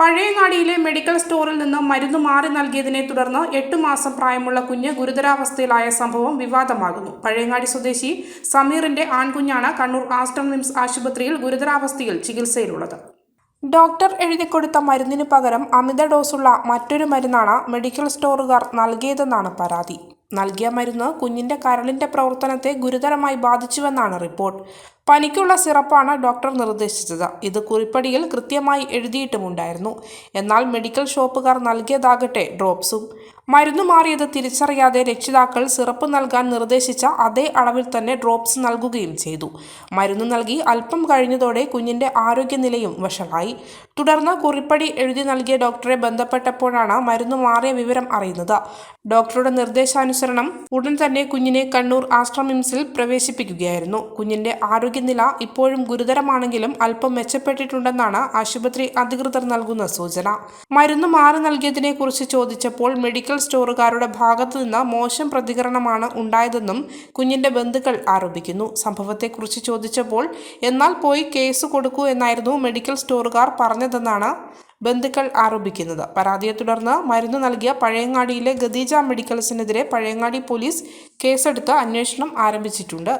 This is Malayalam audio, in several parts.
പഴയങ്ങാടിയിലെ മെഡിക്കൽ സ്റ്റോറിൽ നിന്ന് മരുന്ന് മാറി നൽകിയതിനെ തുടർന്ന് എട്ട് മാസം പ്രായമുള്ള കുഞ്ഞ് ഗുരുതരാവസ്ഥയിലായ സംഭവം വിവാദമാകുന്നു. പഴയങ്ങാടി സ്വദേശി സമീറിന്റെ ആൺകുഞ്ഞാണ് കണ്ണൂർ ആസ്റ്റം നിംസ് ആശുപത്രിയിൽ ഗുരുതരാവസ്ഥയിൽ ചികിത്സയിലുള്ളത്. ഡോക്ടർ എഴുതിക്കൊടുത്ത മരുന്നിന് പകരം അമിത ഡോസുള്ള മറ്റൊരു മരുന്നാണ് മെഡിക്കൽ സ്റ്റോറുകാർ നൽകിയതെന്നാണ് പരാതി. നൽകിയ മരുന്ന് കുഞ്ഞിന്റെ കരളിന്റെ പ്രവർത്തനത്തെ ഗുരുതരമായി ബാധിച്ചുവെന്നാണ് റിപ്പോർട്ട്. പനിക്കുള്ള സിറപ്പാണ് ഡോക്ടർ നിർദ്ദേശിച്ചത്. ഇത് കുറിപ്പടിയിൽ കൃത്യമായി എഴുതിയിട്ടുമുണ്ടായിരുന്നു. എന്നാൽ മെഡിക്കൽ ഷോപ്പുകാർ നൽകിയതാകട്ടെ ഡ്രോപ്സും. മരുന്ന് മാറിയത് തിരിച്ചറിയാതെ രക്ഷിതാക്കൾ സിറപ്പ് നൽകാൻ നിർദ്ദേശിച്ച അതേ അളവിൽ തന്നെ ഡ്രോപ്സ് നൽകുകയും ചെയ്തു. മരുന്ന് നൽകി അല്പം കഴിഞ്ഞതോടെ കുഞ്ഞിന്റെ ആരോഗ്യനിലയും വഷളായി. തുടർന്ന് കുറിപ്പടി എഴുതി നൽകിയ ഡോക്ടറെ ബന്ധപ്പെട്ടപ്പോഴാണ് മരുന്ന് മാറിയ വിവരം അറിയുന്നത്. ഡോക്ടറുടെ നിർദ്ദേശാനുസരണം ഉടൻ തന്നെ കുഞ്ഞിനെ കണ്ണൂർ ആശ്രമിംസിൽ പ്രവേശിപ്പിക്കുകയായിരുന്നു. കുഞ്ഞിന്റെ ആരോഗ്യനില ഇപ്പോഴും ഗുരുതരമാണെങ്കിലും അല്പം മെച്ചപ്പെട്ടിട്ടുണ്ടെന്നാണ് ആശുപത്രി അധികൃതർ നൽകുന്ന സൂചന. മരുന്ന് മാറി നൽകിയതിനെ കുറിച്ച് ചോദിച്ചപ്പോൾ മെഡിക്കൽ സ്റ്റോറുകാരുടെ ഭാഗത്തു നിന്ന് മോശം പ്രതികരണമാണ് ഉണ്ടായതെന്നും കുഞ്ഞിന്റെ ബന്ധുക്കൾ ആരോപിക്കുന്നു. സംഭവത്തെക്കുറിച്ച് ചോദിച്ചപ്പോൾ എന്നാൽ പോയി കേസ് കൊടുക്കൂ എന്നായിരുന്നു മെഡിക്കൽ സ്റ്റോറുകാർ പറഞ്ഞതെന്നാണ് ബന്ധുക്കൾ ആരോപിക്കുന്നത്. പരാതിയെ തുടർന്ന് മരുന്ന് നൽകിയ പഴയങ്ങാടിയിലെ ഗദീജ മെഡിക്കൽസിനെതിരെ പഴയങ്ങാടി പോലീസ് കേസെടുത്ത് അന്വേഷണം ആരംഭിച്ചിട്ടുണ്ട്.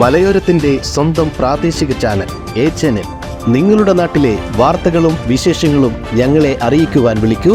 മലയോരത്തിന്റെ സ്വന്തം പ്രാദേശിക ചാനൽ എ ചാനൽ. നിങ്ങളുടെ നാട്ടിലെ വാർത്തകളും വിശേഷങ്ങളും ഞങ്ങളെ അറിയിക്കുവാൻ വിളിക്കൂ.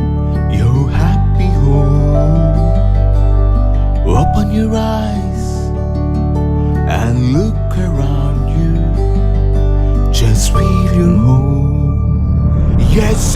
open your eyes and look around you. Just feel your home. Yes,